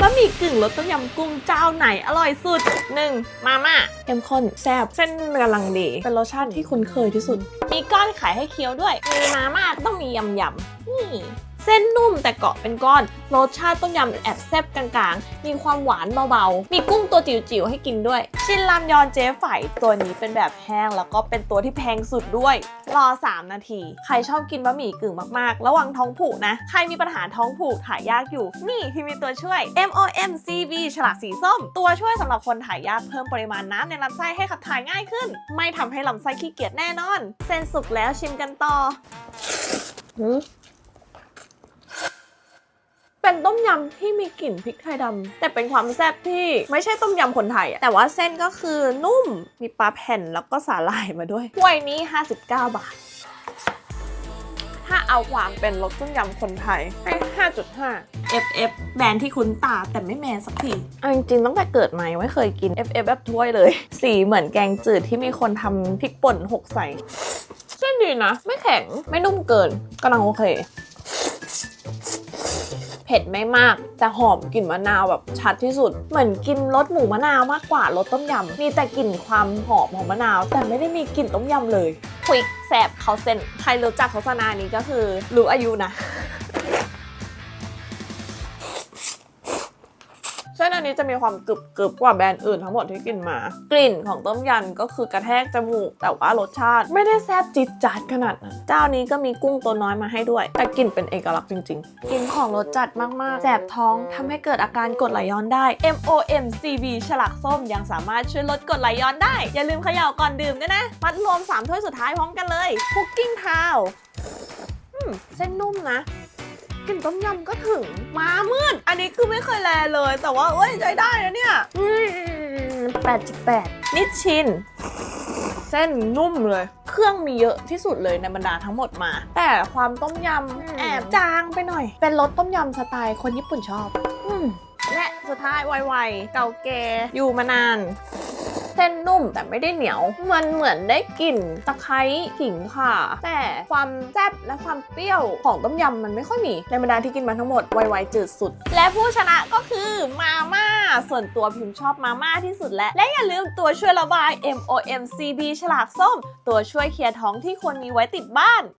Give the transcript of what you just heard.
บะหมี่กึ่งรสต้มยำกุ้งเจ้าไหนอร่อยสุด 1. มาม่าเข้มข้นแซ่บเส้นกำลังดี เป็นรสชาติที่คุ้นเคยที่สุด มีก้อนไข่ให้เคี้ยวด้วย มีมาม่าก็ต้องมียำยำๆนี่ เส้นนุ่มแต่เกาะเป็นก้อน รสชาติต้มยำแอบแซ่บกลางๆ มีความหวานเบาๆ มีกุ้งตัวจิ๋วๆให้กินด้วย ชินรามยอนเจ๊ไฝตัวนี้เป็นแบบแห้งแล้วก็เป็นตัวที่แพงสุดด้วย รอ 3 นาที ใครชอบกินบะหมี่กึ่งมากๆ ระวังท้องผูกนะ ใครมีปัญหาท้องผูกถ่ายยากอยู่ นี่ที่มีตัวช่วย MOMCV ฉลากสีส้ม ตัวช่วยสำหรับคนถ่ายยากเพิ่มปริมาณน้ำในลำไส้ให้ขับถ่ายง่ายขึ้น ไม่ทำให้ลำไส้ขี้เกียจแน่นอน เส้นสุกแล้วชิมกันต่อ เป็นต้มยำที่มีกลิ่นพริกไทยดำแต่เป็นความแซ่บที่ไม่ใช่ต้มยำคนไทยอะแต่ว่าเส้นก็คือนุ่มมีปลาแผ่นแล้วก็สาหร่ายมาด้วยถ้วยนี้ 59 บาท ถ้าเอาความเป็นรสต้มยำคนไทยให้ 5.5 FF แบรนด์ที่คุ้นตาแต่ไม่แมนสักทีเอาจริงๆตั้งแต่เกิดมายังไม่เคยกิน FF แบบถ้วยเลย สีเหมือนแกงจืดที่มีคนทำพริกป่นหกใส่เส้นดีนะ ไม่แข็งไม่นุ่มเกินกำลังโอเค เผ็ดไม่มากแต่หอมกลิ่นมะนาวแบบชัดที่สุด เหมือนกินรสหมูมะนาวมากกว่ารสต้มยำ มีแต่กลิ่นความหอมของมะนาว แต่ไม่ได้มีกลิ่นต้มยำเลยควิกแสบเขาเซนใครรู้จักโฆษณานี้ก็คือรู้อายุนะ เส้นอันนี้จะมีความกรึบกรึบๆกว่าแบรนด์อื่นทั้งหมดที่กินมา กลิ่นของต้มยำก็คือกระแทกจมูก แต่ว่ารสชาติไม่ได้แซ่บจิดจัดขนาดนั้นเจ้านี้ก็มีกุ้งตัวน้อยมาให้ด้วย แต่กลิ่นเป็นเอกลักษณ์จริง ๆ กินของรสจัดมากๆแสบท้องทำให้เกิดอาการกรดไหลย้อนได้ MOMCB ฉลากส้มยังสามารถช่วยลดกรดไหลย้อนได้ อย่าลืมเขย่าก่อนดื่มด้วยนะ มัดรวม 3 ถ้วยสุดท้ายพร้อมกันเลยคุกกิ้งทาวเส้นนุ่มนะ กลิ่นต้มยำก็ถึง มามืด อันนี้คือไม่เคยแลเลย แต่ว่าเอ้ยใจได้นะเนี่ยแปดจุดแปดนิดชิน เส้นนุ่มเลย เครื่องมีเยอะที่สุดเลยในบรรดาทั้งหมดมา แต่ความต้มยำแอบจางไปหน่อย เป็นรสต้มยำสไตล์คนญี่ปุ่นชอบ อืมและสุดท้ายไวๆเก่าแก่อยู่มานาน เส้นนุ่มแต่ไม่ได้เหนียว มันเหมือนได้กลิ่นตะไคร้ขิงค่ะ แต่ความแซ่บและความเปรี้ยวของต้มยำมันไม่ค่อยมีในบรรดาที่กินมาทั้งหมดไวๆจืดสุด และผู้ชนะก็คือมาม่าส่วนตัวพิมพ์ชอบมาม่าที่สุดและและอย่าลืมตัวช่วยระบาย MOMCB ฉลากส้ม ตัวช่วยเคลียร์ท้องที่ควรมีไว้ติดบ้าน